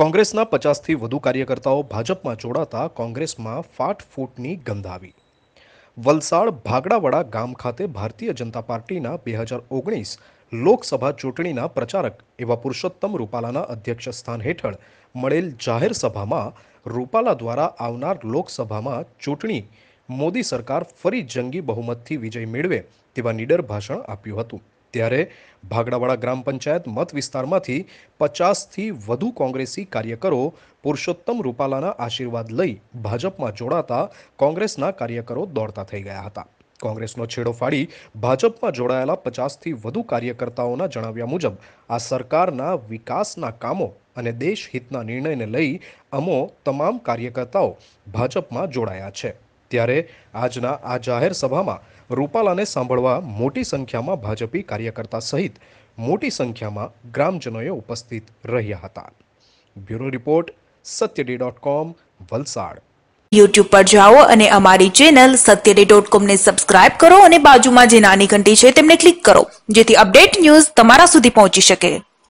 કોંગ્રેસના પચાસથી વધુ કાર્યકર્તાઓ ભાજપમાં જોડાતા કોંગ્રેસમાં ફાટફૂટની ગંધાવી વલસાડ ભાગડાવાડા ગામ ખાતે ભારતીય જનતા પાર્ટીના બે હજાર ઓગણીસ લોકસભા ચૂંટણીના પ્રચારક એવા પુરુષોત્તમ રૂપાલાના અધ્યક્ષ સ્થાન હેઠળ મળેલ જાહેર સભામાં રૂપાલા દ્વારા આવનાર લોકસભામાં ચૂંટણી મોદી સરકાર ફરી જંગી બહુમતથી વિજય મેળવે તેવા નીડર ભાષણ આપ્યું હતું. ત્યારે ભાગડાવાડા ગ્રામ પંચાયત મત વિસ્તારમાંથી પચાસથી વધુ કોંગ્રેસી કાર્યકરો પુરુષોત્તમ રૂપાલાના આશીર્વાદ લઈ ભાજપમાં જોડાતા કોંગ્રેસના કાર્યકરો દોડતા થઈ ગયા હતા. કોંગ્રેસનો છેડો ફાડી ભાજપમાં જોડાયેલા પચાસથી વધુ કાર્યકર્તાઓના જણાવ્યા મુજબ, આ સરકારના વિકાસના કામો અને દેશહિતના નિર્ણયને લઈ અમો તમામ કાર્યકર્તાઓ ભાજપમાં જોડાયા છે. ત્યારે આજના આ જાહેર સભામાં રૂપાલાને સાંભળવા મોટી સંખ્યામાં ભાજપી કાર્યકર્તા સહિત મોટી સંખ્યામાં ગ્રામજનોએ ઉપસ્થિત રહ્યા હતા. Bureau report, સત્યડી dot com, Valsad. YouTube પર જાઓ અને અમારી ચેનલ સત્યડે ડોટ કોમને સબસ્ક્રાઇબ કરો અને બાજુમાં જે નાની ઘંટી છે તેમને ક્લિક કરો, જેથી અપડેટ ન્યૂઝ તમારા સુધી પહોંચી શકે.